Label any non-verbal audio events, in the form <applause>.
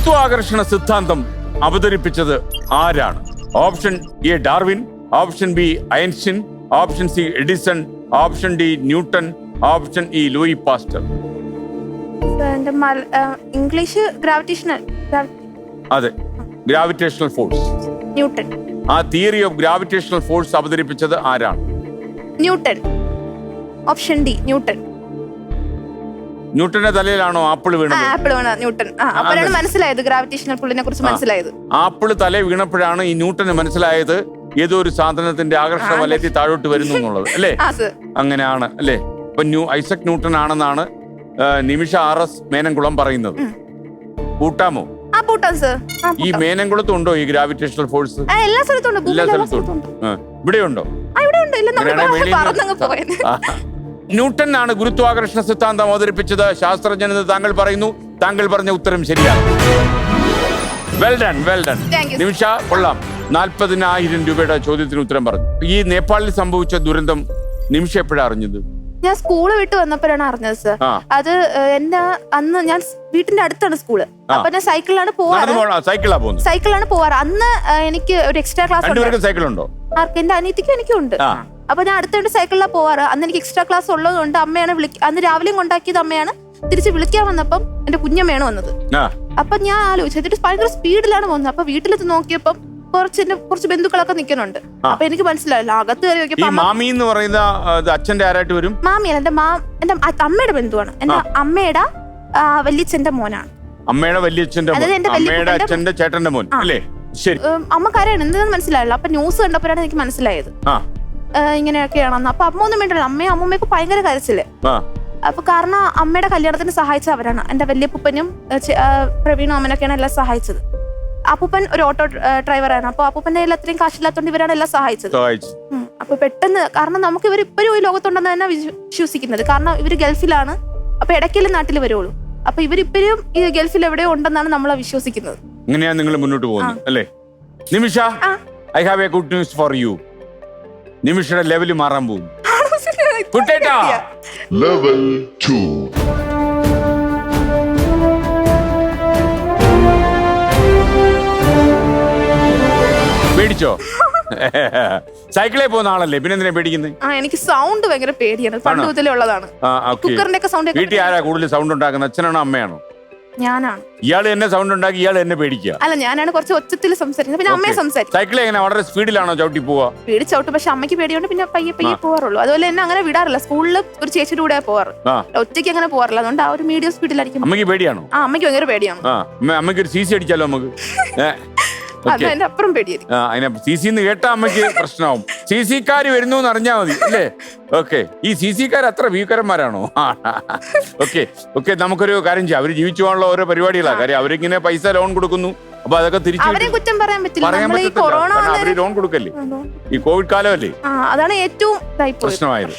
ഗുരുത്വാകർഷണ സിദ്ധാന്തം അവതരിപ്പിച്ചത് ആരാണ്? Option A Darwin option B Einstein option C Edison option D Newton option E Louis Pasteur. English gravitational അതെ gravitational force. Newton. ആ theory of gravitational force അവതരിപ്പിച്ചത് ആരാണ്? Newton. Option D Newton. ന്യൂട്ടന്റെ തലയിലാണോ apple വീണത്? ആപ്പിൾ വീണ Newton ആ അപ്പോഴാണ് മനസ്സിലായത് ഗ്രാവിറ്റേഷണൽ പുള്ളിനെ കുറിച്ച് മനസ്സിലായത്. ആപ്പിൾ തല വീണപ്പോഴാണ് ഈ ന്യൂട്ടന് മനസ്സിലായത് ഏതോ ഒരു സാധനത്തിന്റെ ആകർഷണ വലയത്തിൽ താഴോട്ട് വരുന്നു എന്നുള്ളത് അല്ലേ? അങ്ങനെയാണ് അല്ലേ? ഇപ്പൊ ന്യൂ ഐസക് ന്യൂട്ടൺ ആണെന്നാണ് നിമിഷ ആർ എസ് മേനംകുളം പറയുന്നത്. കൂട്ടാമോ? ഈ. മേനംകുളത്തും ഉണ്ടോ ഈ ഗ്രാവിറ്റേഷണൽ ഫോഴ്സ് എല്ലാ സ്ഥലത്തും ഇവിടെ ഉണ്ടോ ഇവിടെ ഉണ്ടോ ഇല്ല ന്യൂട്ടൻ ആണ് ഗുരുത്വാകർഷണ സിദ്ധാന്തം അവതരിപ്പിച്ചത്. ശാസ്ത്രജ്ഞനെന്ന് താങ്കൾ പറയുന്നു. താങ്കൾ പറഞ്ഞ ഉത്തരം ശരിയാണ്. Well done well done Nimisha കൊള്ളാം. നാൽപ്പതിനായിരം രൂപയുടെ ചോദ്യത്തിന് ഉത്തരം പറഞ്ഞു. ഈ നേപ്പാളിൽ സംഭവിച്ച ദുരന്തം നിമിഷ എപ്പോഴാ അറിഞ്ഞത്? ഞാൻ സ്കൂൾ വിട്ട് വന്നപ്പോഴാണ് അറിഞ്ഞത് സർ അത് എന്നാ എന്റെ അന്ന് ഞാൻ വീട്ടിന്റെ അടുത്താണ് സ്കൂൾ. അപ്പൊ ഞാൻ സൈക്കിളിലാണ് പോവാറ്. സൈക്കിളാണ് പോവാറ്. അന്ന് എനിക്ക് ഒരു എക്സ്ട്രാ ക്ലാസ് സൈക്കിൾ ഉണ്ടോ. എന്റെ അനിയത്തിക്കും എനിക്കും ഉണ്ട്. ആ. അപ്പൊ ഞാൻ അടുത്തോണ്ട് സൈക്കിളിലാണ് പോവാറ്. അന്ന് എനിക്ക് എക്സ്ട്രാ ക്ലാസ് ഉള്ളതുകൊണ്ട് അമ്മയാണ് വിളി അന്ന് രാവിലെയും കൊണ്ടാക്കിയത് അമ്മയാണ്. തിരിച്ച് വിളിക്കാൻ വന്നപ്പം എന്റെ കുഞ്ഞമ്മയാണ് വന്നത്. അപ്പൊ ഞാൻ ആലോചിച്ചു എന്നിട്ട് ഭയങ്കര സ്പീഡിലാണ് പോകുന്നത് അപ്പൊ വീട്ടിലെത്തി നോക്കിയപ്പം കുറച്ച് എന്റെ കുറച്ച് ബന്ധുക്കളൊക്കെ നിൽക്കുന്നുണ്ട്. അപ്പൊ എനിക്ക് മനസ്സിലായില്ല. അകത്ത് കയറി നോക്കിയപ്പോ മാമി എന്ന് പറയുന്ന അച്ഛന്റെ ആരായിട്ട് വരും? മാമിയാണ് എന്റെ മാ എന്റെ അമ്മയുടെ ബന്ധുവാണ്. എന്റെ അമ്മയുടെ വല്യച്ഛന്റെ മോനാണ്. അമ്മയുടെ വല്യച്ഛന്റെ അമ്മയുടെ അച്ഛന്റെ ചേട്ടന്റെ മോൻ അല്ലേ? ശരി. അമ്മ കരയാണ്. എന്താണെന്ന് മനസ്സിലായില്ല. അപ്പൊ ന്യൂസ് കണ്ടപ്പോഴാണ് എനിക്ക് മനസ്സിലായത്. ഇങ്ങനെയൊക്കെയാണെന്ന് അപ്പൊ അമ്മ ഒന്നും വേണ്ടല്ലോ അമ്മയും അമ്മൂമ്മയൊക്കെ ഭയങ്കര കരച്ചിൽ. അപ്പൊ കാരണം അമ്മയുടെ കല്യാണത്തിന് സഹായിച്ച അവരാണ്. എന്റെ വല്യപ്പൂപ്പനും പ്രവീണും അമ്മനൊക്കെയാണ് എല്ലാം സഹായിച്ചത്. അപ്പൂപ്പൻ ഒരു ഓട്ടോ ഡ്രൈവറാണ്. അപ്പൊ അപ്പൂപ്പന്റെ കയ്യിൽ അത്രയും കാശില്ലാത്തോണ്ട് ഇവരാണ് എല്ലാം സഹായിച്ചത്. അപ്പൊ പെട്ടെന്ന് കാരണം നമുക്ക് ഇവർ ഇപ്പോഴും ഈ ലോകത്തുണ്ടെന്ന് തന്നെ വിശ്വസിക്കുന്നത്. കാരണം ഇവർ ഗൾഫിലാണ്. അപ്പൊ ഇടയ്ക്കല്ലേ നാട്ടിൽ വരുള്ളൂ അപ്പൊ ഇവരിപ്പോഴും ഈ ഗൾഫിൽ എവിടെയോ ഉണ്ടെന്നാണ് നമ്മൾ വിശ്വസിക്കുന്നത്. ഇങ്ങനെയാണ് നിങ്ങൾ മുന്നോട്ട് പോകുന്നത് അല്ലേ? Nimisha I have a good news for you നിമിഷയുടെ level മാറാൻ പോകും. <laughs> കുട്ടേട്ടാ. ലെവൽ 2. പേടിച്ചോ? <laughs> സൈക്കിളിൽ പോകുന്ന ആളല്ലേ? പിന്നെ എന്തിനാ പേടിക്കുന്നത് ആ എനിക്ക് സൗണ്ട് ഭയങ്കര പേടിയാണ്. പണ്ട് മുതലേ ഉള്ളതാണ്. കുക്കറിന്റെ ഒക്കെ സൗണ്ട് വീട്ടിൽ ആരാ കൂടുതൽ സൗണ്ട് ഉണ്ടാക്കുന്നത്? അച്ഛനാണോ അമ്മയാണോ? ഞാനാണ് ഇയാൾ എന്നെ സൗണ്ട് ഉണ്ടാക്കി ഇയാൾ എന്നെ പേടിക്കുക. അല്ല ഞാനാണ് കുറച്ച് ഒച്ചത്തിൽ സംസാരിക്കുന്നത്. പിന്നെ അമ്മയെ സംസാരിക്കും. സൈക്കിൾ എങ്ങനെ? വളരെ സ്പീഡിലാണോ ചവിട്ടി പോവാ പേടിച്ചോട്ട് പക്ഷെ അമ്മയ്ക്ക് പേടിയോണ്ട് പിന്നെ പയ്യെ പയ്യെ പോവാറുള്ളൂ. അതുപോലെ എന്നെ അങ്ങനെ വിടാറില്ല. സ്കൂളിൽ ഒരു ചേച്ചിയുടെ കൂടെ പോവാറ്. ആ. ഒറ്റയ്ക്ക് അങ്ങനെ പോവാറില്ല. അതുകൊണ്ട് ആ ഒരു മീഡിയം സ്പീഡിലായിരിക്കും അമ്മയ്ക്ക് പേടിയാണോ? ആ അമ്മയ്ക്ക് ഭയങ്കര പേടിയാണ്. ആ അമ്മ അമ്മയ്ക്ക് ഒരു സി സി അടിച്ചാലോ നമുക്ക്? <laughs> ഏ? അത് ഓക്കെ അതിന്റെ പേടിയായിരിക്കും. അതിനെ സി സി എന്ന് കേട്ടാ അമ്മയ്ക്ക് പ്രശ്നമാവും. സി സിക്കാര് വരുന്നു എന്ന് അറിഞ്ഞാൽ മതി അല്ലേ ഓക്കെ ഈ സി കാർ അത്ര ഭീകരന്മാരാണോ? <laughs> ഓക്കെ ഓക്കെ നമുക്കൊരു കാര്യം ചെയ്യാം. അവർ ജീവിച്ചു പോകാനുള്ള ഓരോ പരിപാടികളാ. കാര്യം അവരിങ്ങനെ പൈസ ലോൺ കൊടുക്കുന്നു. അപ്പൊ അതൊക്കെ തിരിച്ചു കുറ്റം പറയാൻ പറ്റില്ല. അവർ ലോൺ കൊടുക്കല്ലേ? ഈ കോവിഡ് കാലമല്ലേ? അതാണ് ഏറ്റവും. പ്രശ്നമായത്.